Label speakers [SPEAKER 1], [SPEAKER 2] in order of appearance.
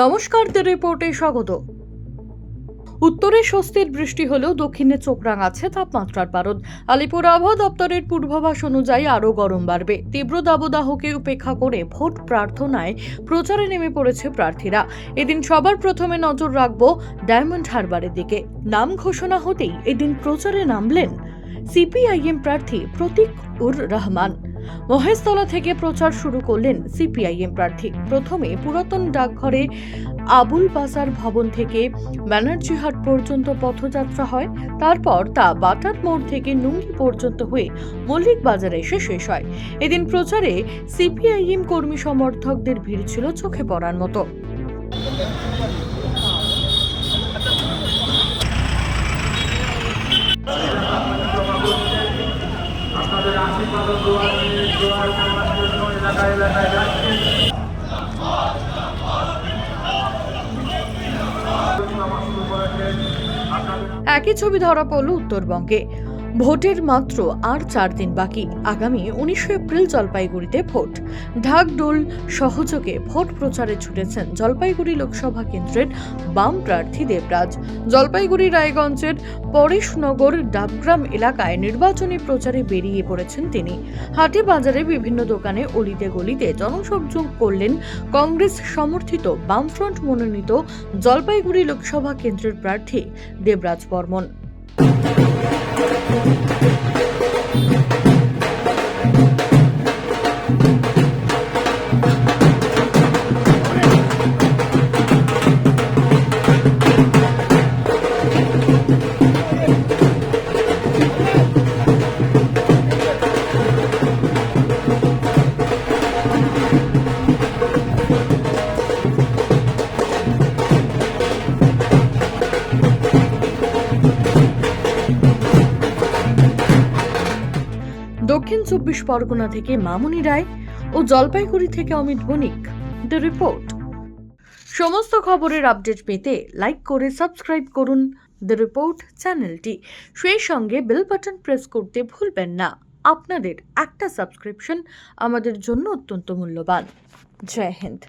[SPEAKER 1] নমস্কার দ্য রিপোর্টে স্বাগত। উত্তরে স্বস্তির বৃষ্টি হলেও দক্ষিণে চোখ রাঙাচ্ছে তাপমাত্রার পারদ আলিপুর আবহাওয়া দপ্তরের পূর্বাভাস অনুযায়ী আরও গরম বাড়বে। তীব্র দাবদাহকে উপেক্ষা করে ভোট প্রার্থনায় প্রচারে নেমে পড়েছে প্রার্থীরা। এদিন সবার প্রথমে নজর রাখব ডায়মন্ড হারবারের দিকে। নাম ঘোষণা হতেই এদিন প্রচারে নামলেন সিপিআইএম প্রার্থী প্রতীক উর রহমান। মহেশতলা থেকে প্রচার শুরু করলেন সিপিআইএম প্রার্থী। প্রথমে পুরাতন ডাকঘরে আবুল বাজার ভবন থেকে ব্যানার্জিহাট পর্যন্ত পথযাত্রা হয়, তারপর তা বাটার মোড় থেকে নুঙ্গি পর্যন্ত হয়ে মল্লিক বাজারে এসে শেষ হয়। এদিন প্রচারে সিপিআইএম কর্মী সমর্থকদের ভিড় ছিল চোখে পড়ার মতো। একই ছবি ধরা পড়ল উত্তরবঙ্গে। ভোটের মাত্র আর চার দিন বাকি। আগামী উনিশে এপ্রিল জলপাইগুড়িতে ভোট। ঢাকডোল সহযোগে ভোট প্রচারে ছুটেছেন জলপাইগুড়ি লোকসভা কেন্দ্রের বাম প্রার্থী দেবরাজ। জলপাইগুড়ি রায়গঞ্জের পরেশনগর ডাবগ্রাম এলাকায় নির্বাচনী প্রচারে বেরিয়ে পড়েছেন তিনি। হাটে বাজারে বিভিন্ন দোকানে অলিতে গলিতে জনসংযোগ করলেন কংগ্রেস সমর্থিত বামফ্রন্ট মনোনীত জলপাইগুড়ি লোকসভা কেন্দ্রের প্রার্থী দেবরাজ বর্মন। দক্ষিণ চব্বিশ পরগনা থেকে মামুনি রায় ও জলপাইগুড়ি থেকে অমিত বণিক। দ্য রিপোর্ট সমস্ত খবরের আপডেট পেতে লাইক করে সাবস্ক্রাইব করুন। দ্য রিপোর্ট চ্যানেলটি। সেই সঙ্গে বেল বাটন প্রেস করতে ভুলবেন না। আপনাদের একটা সাবস্ক্রিপশন আমাদের জন্য অত্যন্ত মূল্যবান। জয় হিন্দ।